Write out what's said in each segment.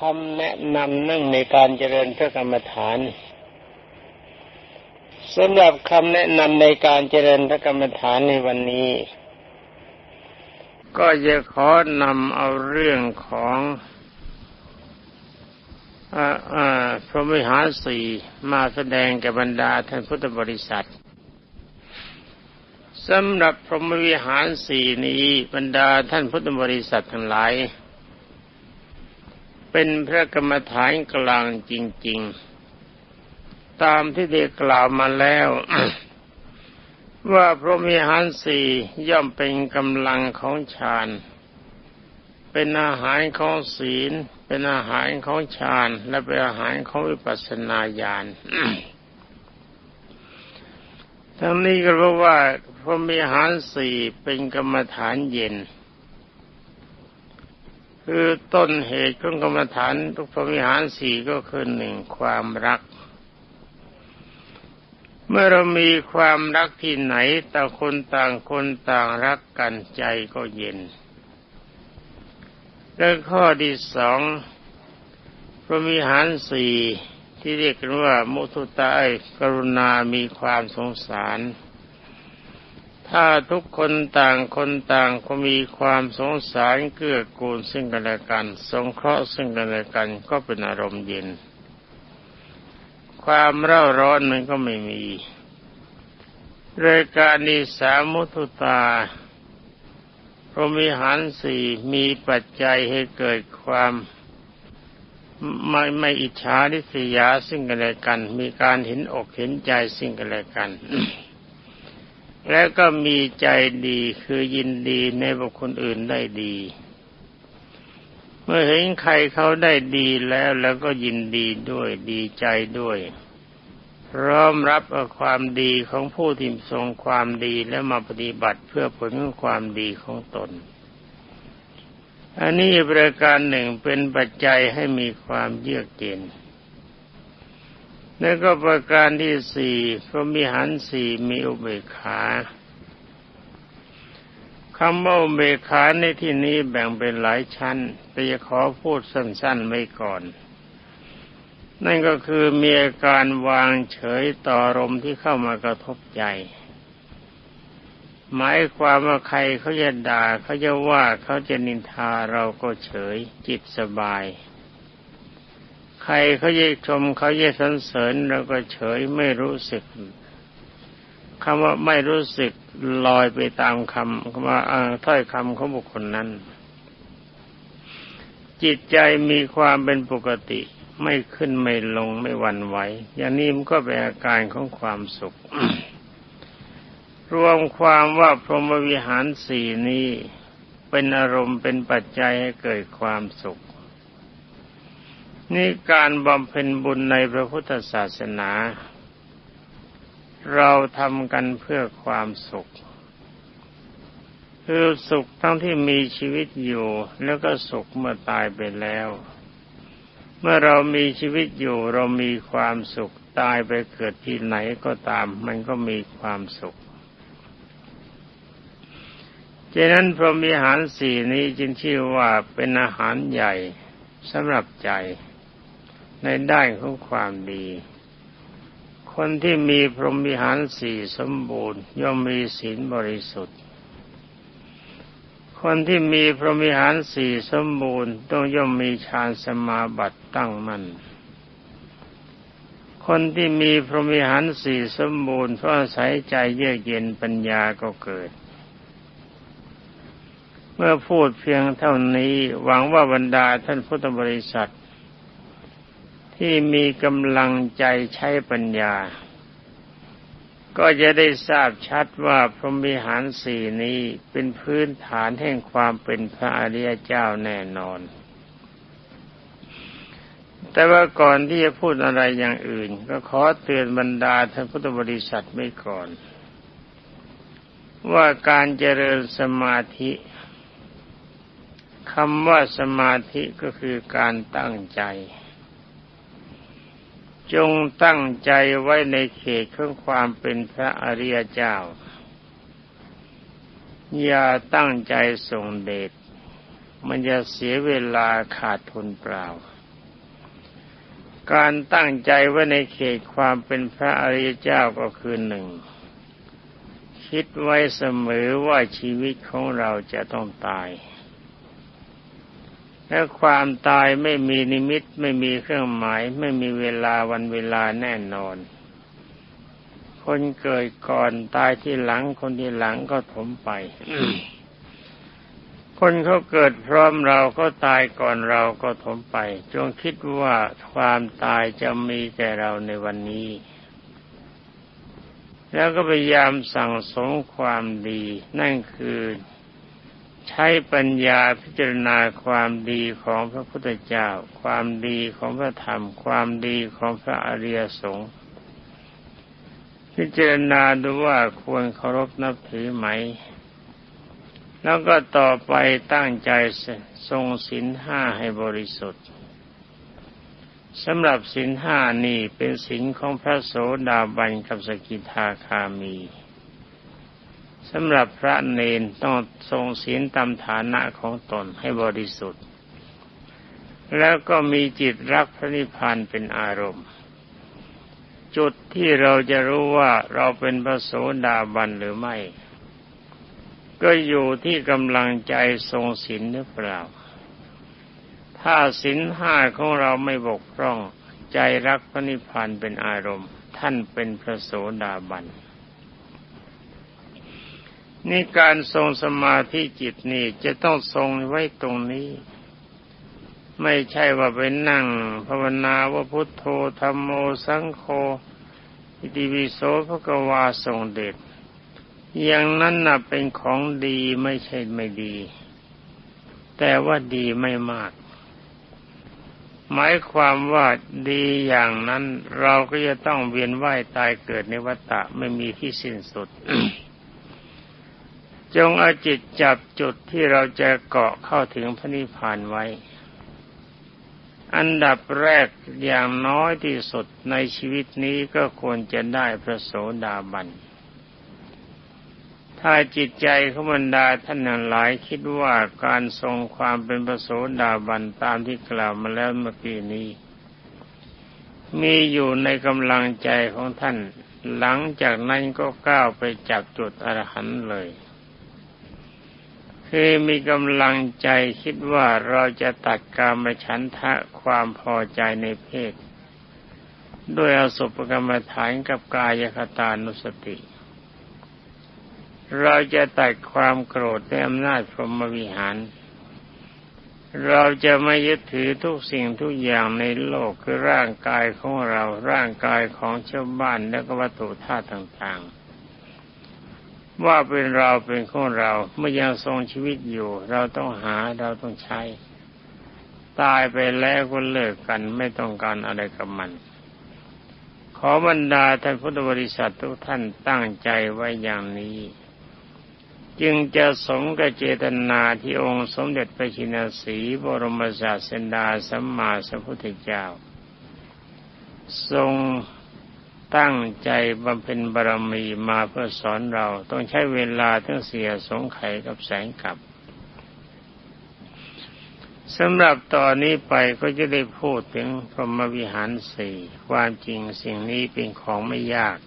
คำแนะนำนั่งในการเจริญพระกรรมฐานสำหรับคำแนะนำในการเจริญพระกรรมฐานในวันนี้ ก็จะขอนำเอาเรื่องของพระมิหารสี่มาแสดงแก่บรรดาท่านพุทธบริษัทสำหรับพรหมวิหารสี่นี้บรรดาท่านพุทธบริษัททั้งหลาย เป็นพระกรรมฐานกลางจริง ๆ ตามที่ได้กล่าวมาแล้ว ว่าพรหมวิหารสี่ย่อมเป็นกำลังของฌานเป็นอาหารของศีล เป็นอาหารของฌานและเป็นอาหารของวิปัสสนาญาณทั้งนี้ก็เพราะว่าพรหมิหารสี่เป็นกรรมฐานเย็น คือต้นเหตุของกรรมฐานทุกพรมิหารสี่ก็คือหนึ่งความรัก เมื่อเรามีความรักที่ไหนต่างคนต่างคนต่างรักกันใจก็เย็น และข้อที่สองพรมิหารสี่ที่เรียกกันว่า มุทุตาอกรุณามีความสงสาร ถ้าทุกคนต่างคนต่างก็มีความสงสารเกื้อกูลซึ่งกันและกัน สงเคราะห์ซึ่งกันและกันก็เป็นอารมณ์เย็น ความเร่าร้อนนั้นก็ไม่มีรายการนี้สามุทุตาพรหมิหารสี่มีปัจจัยให้เกิดความไม่ไม่อิจฉาริษยาซึ่งกันและกัน มีการเห็นอกเห็นใจซึ่งกันและกัน แล้วก็มีใจดีคือยินดีในบุคคลอื่นได้ดี เมื่อเห็นใครเขาได้ดีแล้วแล้วก็ยินดีด้วยดีใจด้วยร้อมรับเอาความดีของผู้ที่ทรงความดีแล้วมาปฏิบัติเพื่อผลของความดีของตน อันนี้ประการหนึ่งเป็นปัจจัยให้มีความเยือกเย็น แล้วก็ประการที่สี่พรมิหารสี่มีอุเบกขาคำว่าอุเบกขาในที่นี้แบ่งเป็นหลายชั้น แต่จะขอพูดสั้นๆไว้ก่อน นั่นก็คือมีอาการวางเฉยต่ออารมณ์ที่เข้ามากระทบใจ หมายความว่าใครเขาจะด่าเขาจะว่าเขาจะนินทาเราก็เฉยจิตสบาย ใครเขาจะชมเขาจะสรรเสริญเราก็เฉยไม่รู้สึกคำว่าไม่รู้สึกลอยไปตามคำคำว่าถ้อยคำของบุคคลนั้น จิตใจมีความเป็นปกติ ไม่ขึ้นไม่ลงไม่หวั่นไหว อย่างนี้มันก็เป็นอาการของความสุข รวมความว่าพรหมวิหารสี่นี้ เป็นอารมณ์เป็นปัจจัยให้เกิดความสุข นี่การบำเพ็ญบุญในพระพุทธศาสนา เราทำกันเพื่อความสุข คือสุขทั้งที่มีชีวิตอยู่แล้วก็สุขเมื่อตายไปแล้ว เมื่อเรามีชีวิตอยู่เรามีความสุขตายไปเกิดที่ไหนก็ตาม มันก็มีความสุขฉะนั้นพรหมิหารสี่นี้จึงชื่อว่าเป็นอาหารใหญ่สำหรับใจ ในด้านของความดี คนที่มีพรหมิหารสี่สมบูรณ์ ย่อมมีศีลบริสุทธิ์ คนที่มีพรหมิหารสี่สมบูรณ์ ต้องย่อมมีฌานสมาบัติตั้งมัน่นคนที่มีพรหมิหารสี่สมบูรณ์เพราะอาศัยใจเยือกเย็นปัญญาก็เกิด เมื่อพูดเพียงเท่านี้หวังว่าบรรดาท่านพุทธบริษัท ที่มีกำลังใจใช้ปัญญา ก็จะได้ทราบชัดว่าพรหมิหารสี่นี้เป็นพื้นฐานแห่งความเป็นพระอริยเจ้าแน่นอน แต่ว่าก่อนที่จะพูดอะไรอย่างอื่น ก็ขอเตือนบรรดาท่านพุทธบริษัทไม่ก่อน ว่าการเจริญสมาธิคำว่าสมาธิก็คือการตั้งใจ จงตั้งใจไว้ในเขตของความเป็นพระอริยเจ้า อย่าตั้งใจส่งเดชมันจะเสียเวลาขาดทุนเปล่า การตั้งใจไว้ในเขตความเป็นพระอริยเจ้าก็คือหนึ่ง คิดไว้เสมอว่าชีวิตของเราจะต้องตาย และความตายไม่มีนิมิตไม่มีเครื่องหมาย ไม่มีเวลาวันเวลาแน่นอน คนเกิดก่อนตายที่หลังคนที่หลังก็ถมไป คนเขาเกิดพร้อมเราก็ตายก่อนเราก็ถมไป จงคิดว่าความตายจะมีแก่เราในวันนี้ แล้วก็พยายามสั่งสมความดี นั่นคือ ใช้ปัญญาพิจารณาความดีของพระพุทธเจ้า ความดีของพระธรรม ความดีของพระอริยสงฆ์พิจารณาดูว่าควรเคารพนับถือไหม แล้วก็ต่อไปตั้งใจทรงศีลห้าให้บริสุทธิ์สำหรับศีลห้านี่เป็นศีลของพระโสดาบันกับสกิทาคามี สำหรับพระเนนต้องทรงศีลตามฐานะของตนให้บริสุทธิ์ แล้วก็มีจิตรักพระนิพพานเป็นอารมณ์ จุดที่เราจะรู้ว่าเราเป็นพระโสดาบันหรือไม่ ก็อยู่ที่กำลังใจทรงศีลหรือเปล่า ถ้าศีลห้าของเราไม่บกพร่อง ใจรักพระนิพพานเป็นอารมณ์ ท่านเป็นพระโสดาบัน นี่การทรงสมาธิจิตนี่จะต้องทรงไว้ตรงนี้ ไม่ใช่ว่าไปนั่ง ภาวนาว่าพุทโธธรรมโมสังโฆอิติวิโสพระกวาทรงเดชอย่างนั้นน่ะเป็นของดีไม่ใช่ไม่ดี แต่ว่าดีไม่มาก หมายความว่าดีอย่างนั้น เราก็จะต้องเวียนว่ายตายเกิดในวัฏฏะไม่มีที่สิ้นสุด จงเอาจิตจับจุดที่เราจะเกาะเข้าถึงพระนิพพานไว้ อันดับแรกอย่างน้อยที่สุดในชีวิตนี้ก็ควรจะได้พระโสดาบัน ถ้าจิตใจขบรรดาท่านหลายคิดว่าการทรงความเป็นประโสดาบันตามที่กล่าวมาแล้วเมื่อกี้นี้ มีอยู่ในกำลังใจของท่าน หลังจากนั้นก็ก้าวไปจับจุดอรหันต์เลย คือมีกำลังใจคิดว่าเราจะตัดกามฉันทะความพอใจในเพศ ด้วยอสุปกรรมฐานกับกายคตานุสติ เราจะตัดความโกรธในอำนาจพรหมวิหาร เราจะไม่ยึดถือทุกสิ่งทุกอย่างในโลกคือร่างกายของเราร่างกายของชาวบ้านและก็วัตถุธาตุต่างๆ ว่าเป็นเราเป็นของเราเมื่อยังทรงชีวิตอยู่ เราต้องหาเราต้องใช้ ตายไปแล้วก็เลิกกันไม่ต้องการอะไรกับมัน ขอบรรดาท่านพุทธบริษัททุกท่านตั้งใจไว้อย่างนี้ จึงจะสมกับเจตนาที่องค์สมเด็จพระชินสีบรมศาสดาสัมมาสัมพุทธเจ้า ทรง ตั้งใจบำเพ็ญบารมีมาเพื่อสอนเราต้องใช้เวลาทั้งเสียสงไขกับแสงกับสำหรับตอนนี้ไปก็จะได้พูดถึงพรหมวิหารสี่ความจริงสิ่งนี้เป็นของไม่ยาก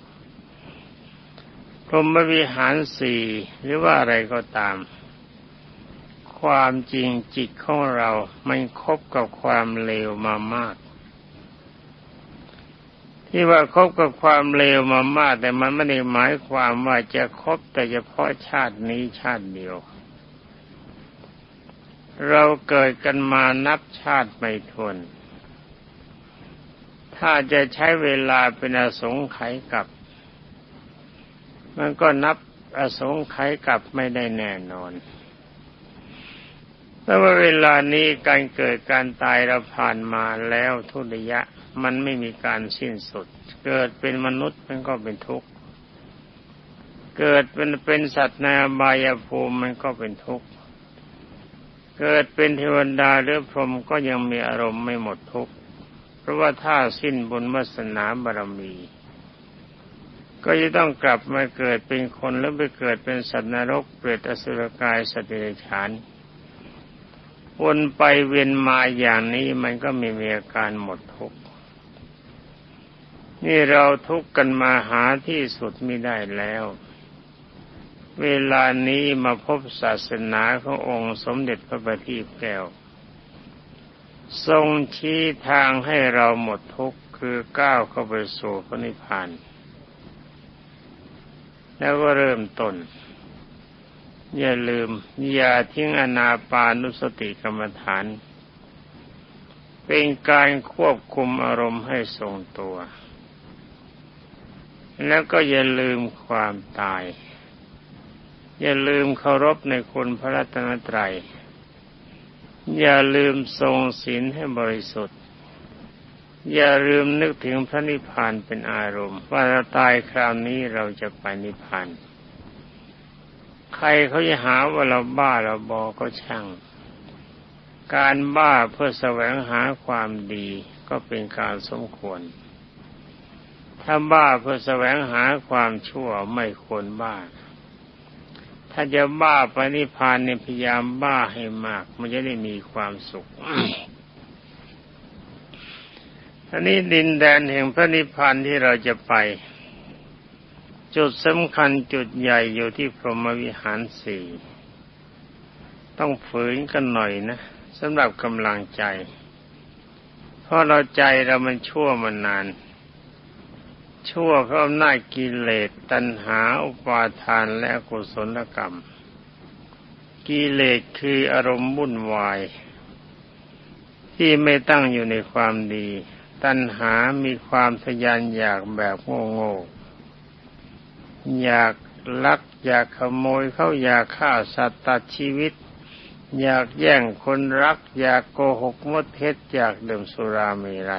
พรหมวิหารสี่หรือว่าอะไรก็ตาม ความจริงจิตของเรามันคบกับความเลวมามาก ที่ว่าคบกับความเลวมามาก แต่มันไม่ได้หมายความว่าจะคบแต่เฉพาะชาตินี้ชาติเดียว เราเกิดกันมานับชาติไม่ทวน ถ้าจะใช้เวลาเป็นอสงไขยกับ มันก็นับอสงไขยกับไม่ได้แน่นอนแต่ว่าเวลานี้การเกิดการตายเราผ่านมาแล้วทุระยะ มันไม่มีการสิ้นสุด เกิดเป็นมนุษย์มันก็เป็นทุกข์ เกิดเป็นเป็นสัตว์ในอบายภูมิมันก็เป็นทุกข์ เกิดเป็นเทวดาหรือพรหมก็ยังมีอารมณ์ไม่หมดทุกข์ เพราะว่าถ้าสิ้นบุญวาสนาบารมี ก็จะต้องกลับมาเกิดเป็นคนแล้วไปเกิดเป็นสัตว์นรกเปรตอสุรกายสัตว์เดรัจฉานวนไปเวียนมาอย่างนี้มันก็ม่มีอาการหมดทุกข์ นี่เราทุกข์กันมาหาที่สุดไม่ได้แล้ว เวลานี้มาพบศาสนาขององค์สมเด็จพระบัณฑิตแก้ว ทรงชี้ทางให้เราหมดทุกข์คือก้าวเข้าไปสู่พระนิพพาน แล้วก็เริ่มต้น อย่าลืม อย่าทิ้งอนาปานุสติกรรมฐาน เป็นการควบคุมอารมณ์ให้ทรงตัว แล้วก็อย่าลืมความตาย อย่าลืมเคารพในคุณพระรัตนตรัย อย่าลืมทรงศีลให้บริสุทธิ์ อย่าลืมนึกถึงพระนิพพานเป็นอารมณ์ ว่าเราตายคราวนี้เราจะไปนิพพาน ใครเขาจะหาว่าเราบ้าเราบอก็ช่าง การบ้าเพื่อแสวงหาความดีก็เป็นการสมควร ถ้าบ้าเพื่อแสวงหาความชั่วไม่ควรบ้า ถ้าจะบ้าไปนิพพานเนี่ยพยายามบ้าให้มาก มันจะได้มีความสุขอันนี้ดินแดนแห่งพระนิพพานที่เราจะไป จุดสำคัญจุดใหญ่อยู่ที่พรหมวิหารสี่ต้องฝืนกันหน่อยนะสำหรับกำลังใจ เพราะเราใจเรามันชั่วมานาน ชั่วเพราะอำนาจกิเลสตัณหาอุปาทานและกุศลกรรม กิเลสคืออารมณ์วุ่นวาย ที่ไม่ตั้งอยู่ในความดี ตัณหามีความทยานอยากแบบโง่ๆอยากลัก อยากขโมยเขาอยากฆ่าสัตว์ตัดชีวิต อยากแย่งคนรัก อยากโกหกมดเท็จอยากดื่มสุรามีไร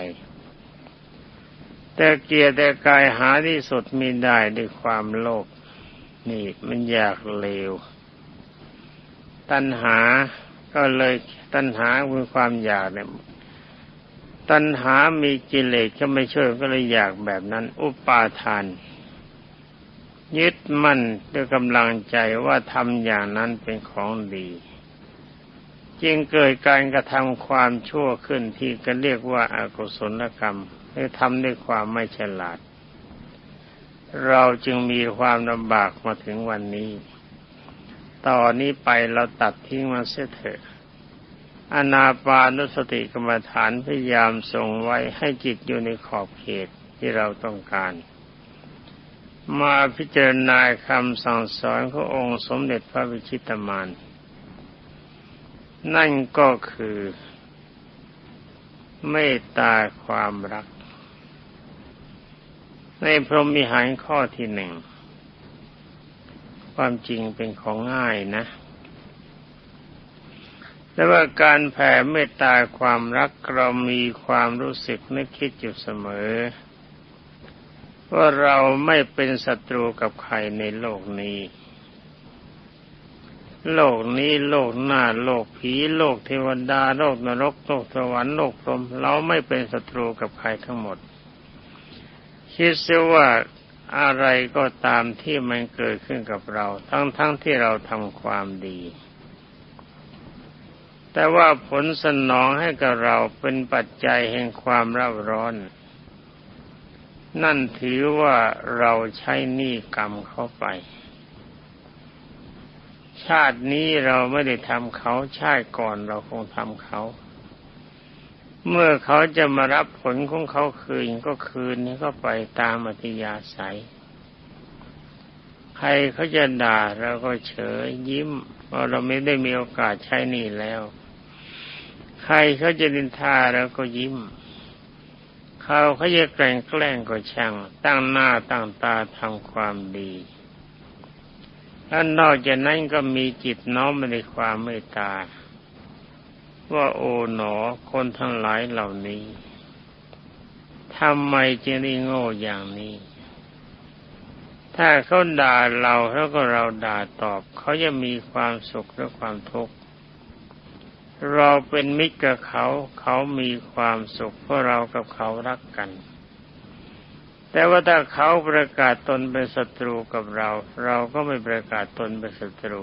แต่เกียรแต่กายหาที่สุดมีได้ด้วยความโลภนี่มันอยากเลว ตัณหาก็เลยตัณหาคือความอยากเนี่ยตัณหามีกิเลสก็ไม่ช่วยก็เลยอยากแบบนั้น อุปาทาน ยึดมั่นด้วยกำลังใจว่าทำอย่างนั้นเป็นของดี จึงเกิดการกระทำความชั่วขึ้นที่ก็เรียกว่าอากุศลกรรม รือทำด้วยความไม่ฉลาด เราจึงมีความลำบากมาถึงวันนี้ ต่อนนี้ไปเราตัดทิ้งมันเสียเถอะอนาปานุสติกรรมฐานพยายามทรงไว้ให้จิตอยู่ในขอบเขตที่เราต้องการ มาพิจารณาคำสั่งสอนขององค์สมเด็จพระวิชิตมาน นั่นก็คือ เมตตาความรัก ในพรหมิหารข้อที่หนึ่ง ความจริงเป็นของง่ายนะ แต่ว่าการแผ่เมตตาความรักเรามีความรู้สึกนึกคิดอยู่เสมอ ว่าเราไม่เป็นศัตรูกับใครในโลกนี้ โลกนี้โลกหน้า โลกผี โลกเทวดา โลกนรก โลกสวรรค์โลกพรหมเราไม่เป็นศัตรูกับใครทั้งหมด คิดเสียว่าอะไรก็ตามที่มันเกิดขึ้นกับเรา ทั้งๆทที่เราทำความดี แต่ว่าผลสนองให้กับเราเป็นปัจจัยแห่งความรับร้อน นั่นถือว่าเราใช้หนี้กรรมเขาไป ชาตินี้เราไม่ได้ทำเขาชาติก่อนเราคงทำเขา เมื่อเขาจะมารับผลของเขาคืนก็คืนนี้ก็ไปตามอัธยาศัย ใครเขาจะด่าเราก็เฉยยิ้มเพราะเราไม่ได้มีโอกาสใช้นี่แล้ว ใครเขาจะดินทาเราก็ยิ้ม เขาเขาจะแกล้งแกล้งก็ช่าง ตั้งหน้าตั้งตาทำความดีแล้วนอกจากนั้นก็มีจิตน้อมในความเมตตา ว่าโอ๋หนอคนทั้งหลายเหล่านี้ทำไมจึงได้โง่อย่างนี้ ถ้าเขาด่าเราแล้วก็เราด่าตอบ เขาจะมีความสุขหรือความทุกข์เราเป็นมิตรกับเขา เขามีความสุขเพราะเรากับเขารักกัน แต่ว่าถ้าเขาประกาศตนเป็นศัตรูกับเรา เราก็ไม่ประกาศตนเป็นศัตรู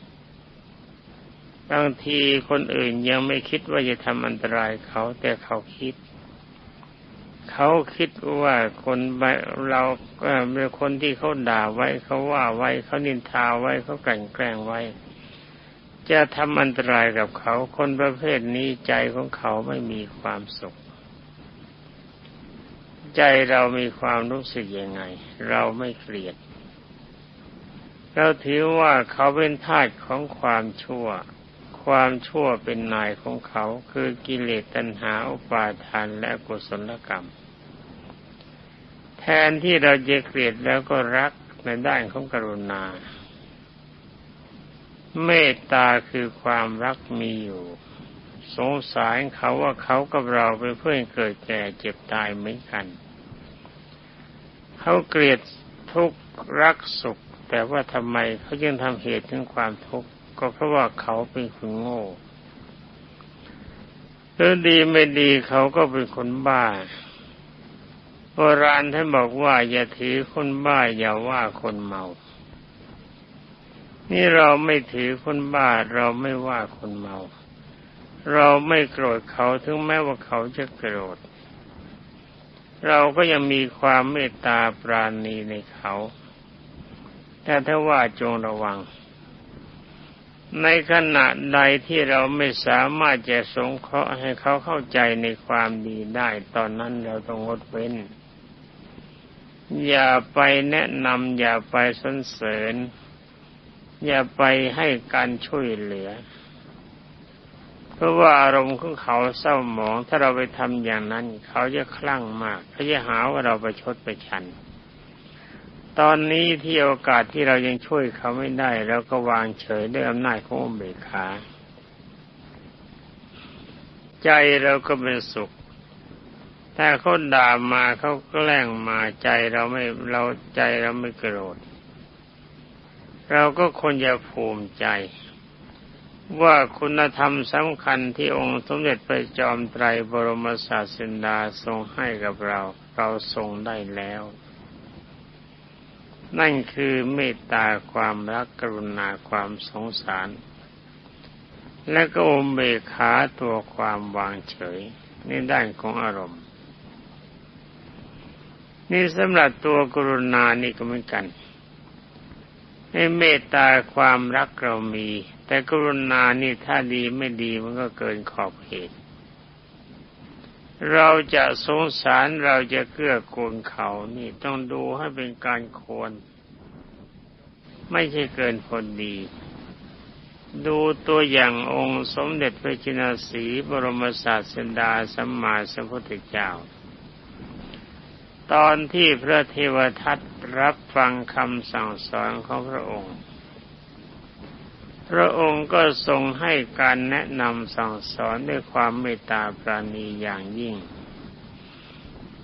บางทีคนอื่นยังไม่คิดว่าจะทำอันตรายเขา แต่เขาคิด เขาคิดว่าคนเราเป็นคนที่เขาด่าไว้เขาว่าไว้เขานินทาไว้เขากลั่นแกล้งไว้ จะทำอันตรายกับเขา คนประเภทนี้ใจของเขาไม่มีความสุข ใจเรามีความรู้สึกยังไง เราไม่เกลียดเราถือว่าเขาเป็นทาสของความชั่ว ความชั่วเป็นนายของเขาคือกิเลสตัณหาอุปาทานและกุศลกรรม แทนที่เราจะเกลียดแล้วก็รักในด้านของกรุณา เมตตาคือความรักมีอยู่ สงสารเขาว่าเขากับเราเป็นเพื่อนเกิดแก่เจ็บตายเหมือนกัน เขาเกลียดทุกข์รักสุข แต่ว่าทำไมเขายังทำเหตุถึงความทุกข์ ก็เพราะว่าเขาเป็นคนโง่หรือดีไม่ดีเขาก็เป็นคนบ้าโบราณท่านบอกว่า อย่าถือคนบ้าอย่าว่าคนเมา นี่เราไม่ถือคนบ้าเราไม่ว่าคนเมา เราไม่โกรธเขาถึงแม้ว่าเขาจะโกรธ เราก็ยังมีความเมตตาปราณีในเขา แต่ถ้าว่าจงระวัง ในขณะใดที่เราไม่สามารถจะสงเคราะห์ให้เขาเข้าใจในความดีได้ ตอนนั้นเราต้องงดเว้น อย่าไปแนะนำอย่าไปสนเสริญ อย่าไปให้การช่วยเหลือ เพราะว่าอารมณ์ของเขาเศร้าหมอง ถ้าเราไปทำอย่างนั้น เขาจะคลั่งมาก เขาจะหาว่าเราไปชดไปชัน ตอนนี้ที่โอกาสที่เรายังช่วยเขาไม่ได้เราก็วางเฉยด้วยอำนาจของอุเบกขาใจเราก็เป็นสุข ถ้าเขาด่ามาเขาแกล้งมาใจเราไม่เราใจเราไม่โกรธ เราก็ควรจะภูมิใจ ว่าคุณธรรมสำคัญที่องค์สมเด็จพระจอมไตรบรมศาสดาทรงให้กับเรา เราทรงได้แล้ว นั่นคือเมตตาความรักกรุณาความสงสาร และก็อมเบขาตัวความวางเฉยในด้านของอารมณ์ นี่สำหรับตัวกรุณานี่ก็เหมือนกันในเมตตาความรักเรามี แต่กรุณานี่ถ้าดีไม่ดีมันก็เกินขอบเขต เราจะสงสารเราจะเกื้อกูลเขานี่ต้องดูให้เป็นการควร ไม่ใช่เกินพอดี ดูตัวอย่างองค์สมเด็จพระจินสีบรมศาสดาสัมมาสัมพุทธเจ้า ตอนที่พระเทวทัตรับฟังคำสั่งสอนของพระองค์ พระองค์ก็ทรงให้การแนะนำสั่งสอนด้วยความเมตตาปราณีอย่างยิ่ง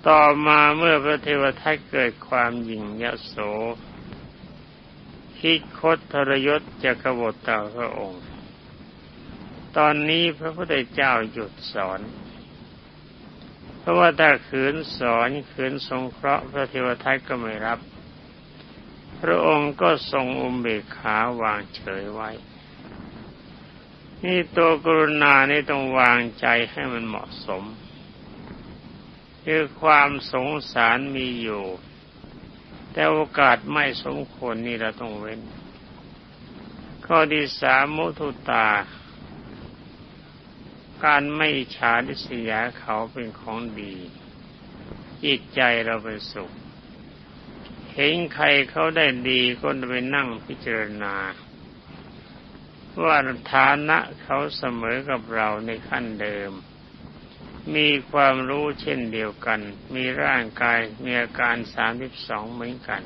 ต่อมาเมื่อพระเทวทัตเกิดความหยิ่งยโสคิดคดทรยศจะกบฏต่อพระองค์ ตอนนี้พระพุทธเจ้าหยุดสอน เพราะว่าถ้าขืนสอนขืนสงเคราะห์พระเทวทัตก็ไม่รับ พระองค์ก็ทรงอุเบกขาวางเฉยไว้ นี่ตัวกรุณานี่ต้องวางใจให้มันเหมาะสม คือความสงสารมีอยู่ แต่โอกาสไม่สมควรนี่เราต้องเว้น ข้อที่สามมุทุตา การไม่ฉาดิสยาเขาเป็นของดี จิตใจเราเป็นสุข เห็นใครเขาได้ดีก็ไปนั่งพิจารณา ว่าฐานะเขาเสมอกับเราในขั้นเดิม มีความรู้เช่นเดียวกัน มีร่างกายมีอาการสามสิบสองเหมือนกัน